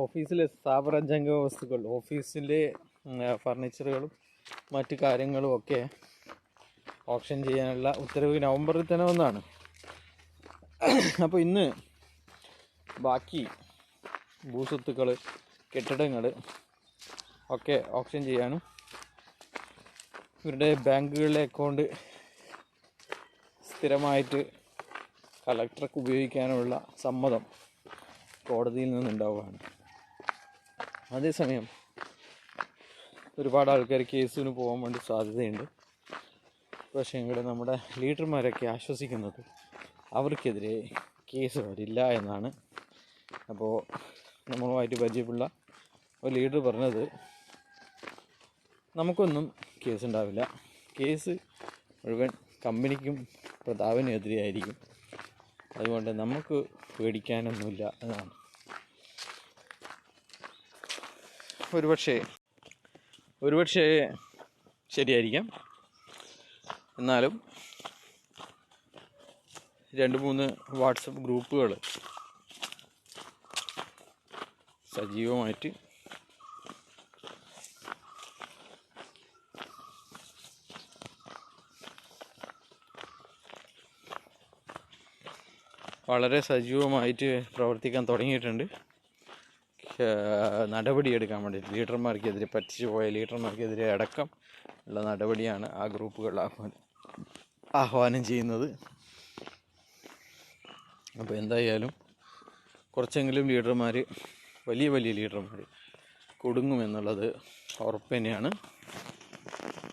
ഓഫീസിലെ സ്ഥാപനജംഗ വസ്തുക്കൾ ഓഫീസിലെ ഫർണിച്ചറുകളും മറ്റു കാര്യങ്ങളും ഒക്കെ ഓപ്ഷൻ ചെയ്യാനുള്ള ഉത്തരവ് നവംബറിൽ തന്നെ വന്നാണ്. അപ്പോൾ ഇന്ന് ബാക്കി ഭൂസ്വത്തുക്കൾ കെട്ടിടങ്ങൾ ഒക്കെ ഓപ്ഷൻ ചെയ്യാനും ഇവരുടെ ബാങ്കുകളിലെ അക്കൗണ്ട് സ്ഥിരമായിട്ട് കളക്ടർക്ക് ഉപയോഗിക്കാനുള്ള സമ്മതം കോടതിയിൽ നിന്നുണ്ടാവുകയാണ്. അതേസമയം ഒരുപാട് ആൾക്കാർ കേസിന് പോകാൻ വേണ്ടി സാധ്യതയുണ്ട്. പക്ഷേ ഇവിടെ നമ്മുടെ ലീഡർമാരൊക്കെ ആശ്വസിക്കുന്നത് അവർക്കെതിരെ കേസ് വരില്ല എന്നാണ്. അപ്പോൾ നമ്മളുമായിട്ട് പരിചയമുള്ള ഒരു ലീഡർ പറഞ്ഞത് നമുക്കൊന്നും കേസ് ഉണ്ടാവില്ല കേസ് മുഴുവൻ കമ്പനിക്കും പ്രതാപനും എതിരെയായിരിക്കും അതുകൊണ്ട് നമുക്ക് പേടിക്കാനൊന്നുമില്ല എന്നാണ്. ഒരുപക്ഷേ ഒരുപക്ഷേ ശരിയായിരിക്കാം. എന്നാലും രണ്ട് മൂന്ന് വാട്സപ്പ് ഗ്രൂപ്പുകൾ സജീവമായിട്ട് വളരെ സജീവമായിട്ട് പ്രവർത്തിക്കാൻ തുടങ്ങിയിട്ടുണ്ട്. നടപടിയെടുക്കാൻ വേണ്ടി ലീഡർമാർക്കെതിരെ പറ്റിച്ചു പോയ ലീഡർമാർക്കെതിരെ അടക്കം ഉള്ള നടപടിയാണ് ആ ഗ്രൂപ്പുകൾ ആഹ്വാനം ആഹ്വാനം ചെയ്യുന്നത്. അപ്പോൾ എന്തായാലും കുറച്ചെങ്കിലും ലീഡർമാർ വലിയ വലിയ ലീഡർമാർ കൊടുങ്ങുമെന്നുള്ളത് ഉറപ്പ് തന്നെയാണ്.